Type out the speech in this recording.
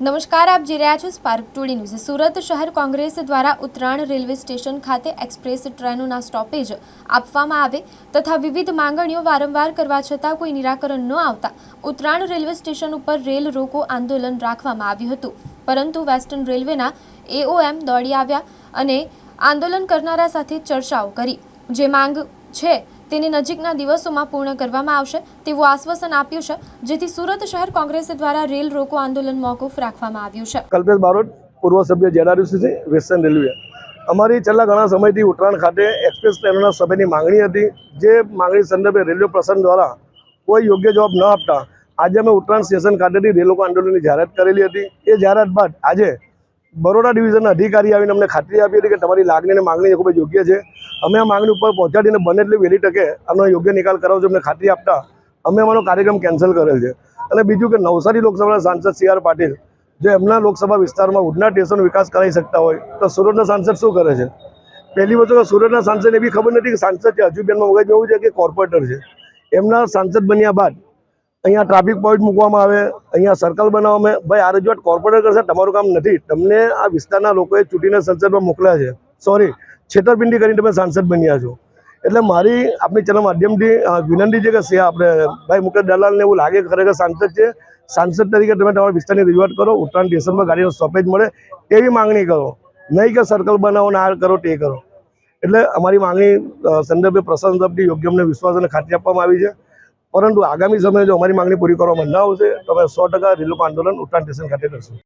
નમસ્કાર, આપ જોઈ રહ્યા છો સ્પાર્ક ટુડે ન્યૂઝ. સુરત શહેર કોંગ્રેસ દ્વારા ઉત્તરાયણ રેલવે સ્ટેશન ખાતે એક્સપ્રેસ ટ્રેનોના સ્ટોપેજ આપવામાં આવે તથા વિવિધ માંગણીઓ વારંવાર કરવા છતાં કોઈ નિરાકરણ ન આવતા ઉત્તરાયણ રેલવે સ્ટેશન ઉપર રેલ રોકો આંદોલન રાખવામાં આવ્યું હતું. પરંતુ વેસ્ટર્ન રેલવેના એઓએમ દોડી આવ્યા અને આંદોલન કરનારા સાથે ચર્ચાઓ કરી. જે માંગ છે તેને નજીકના દિવસોમાં પૂર્ણ કરવામાં આવશે તેવું આશ્વાસન આપ્યું છે, જેથી સુરત શહેર કોંગ્રેસ દ્વારા રેલ રોકો આંદોલન મોકૂફ રાખવામાં આવ્યું છે. કલ્પેશ બારોટ, પૂર્વ સભ્ય જેડાયુસી છે વેસ્ટર્ન રેલવે. અમારી છેલ્લા ઘણા સમયથી ઉત્તરાયણ ખાતે એક્સપ્રેસ ટ્રેનોના સમયની માંગણી હતી. જે માંગણી સંદર્ભે રેલવે પ્રશાસન દ્વારા કોઈ યોગ્ય જવાબ ન આપતા આજે અમે ઉત્તરાયણ સ્ટેશન ખાતેથી રેલ આંદોલનની જાહેરાત કરેલી હતી. એ જાહેરાત બાદ આજે બરોડા ડિવિઝનના અધિકારી આવીને અમને ખાતરી આપી હતી કે તમારી લાગણી અને માગણી ખૂબ જ યોગ્ય છે. અમે આ માગણી ઉપર પહોંચાડીને બને એટલી વહેલી તકે આનો યોગ્ય નિકાલ કરાવજો અમને ખાતરી આપતા અમે અમારો કાર્યક્રમ કેન્સલ કરેલ છે. અને બીજું કે નવસારી લોકસભાના સાંસદ સી આર પાટીલ જો એમના લોકસભા વિસ્તારમાં ઉડના સ્ટેશન વિકાસ કરાવી શકતા હોય તો સુરતના સાંસદ શું કરે છે? પહેલી વસ્તુ સુરતના સાંસદને એવી ખબર નથી કે સાંસદ છે હજુ બેનમાં મગજમાં એવું છે કે કોર્પોરેટર છે. એમના સાંસદ બન્યા બાદ અહીંયા ટ્રાફિક પોઈન્ટ મૂકવામાં આવે, અહીંયા સર્કલ બનાવવામાં આવે. ભાઈ, આ રજૂઆત કોર્પોરેટર કરશે, તમારું કામ નથી. તમને આ વિસ્તારના લોકોએ ચૂંટીને સંસદમાં મોકલ્યા છે. સોરી છેતરપિંડી કરીને તમે સાંસદ બન્યા છો. એટલે મારી આપણી ચેનલ માધ્યમથી વિનંતી છે કે સે આપણે, ભાઈ મુકેશ દલાલને એવું લાગે ખરેખર સાંસદ છે. સાંસદ તરીકે તમે તમારા વિસ્તારની રજૂઆત કરો, ઉત્તરાયણ સ્ટેશનમાં ગાડીનો સ્ટોપેજ મળે એવી માંગણી કરો. નહીં કે સર્કલ બનાવો ને આ કરો, તે કરો. એટલે અમારી માંગણી સંદર્ભે પ્રશાસન તરફથી યોગ્ય અમને વિશ્વાસ અને ખાતરી આપવામાં આવી છે. પરંતુ આગામી સમયે જો અમારી માંગણી પૂરી કરવામાં ન આવશે, તો અમે સો ટકા રેલવે આંદોલન ઉત્તરાયણ સ્ટેશન ખાતે કરશું.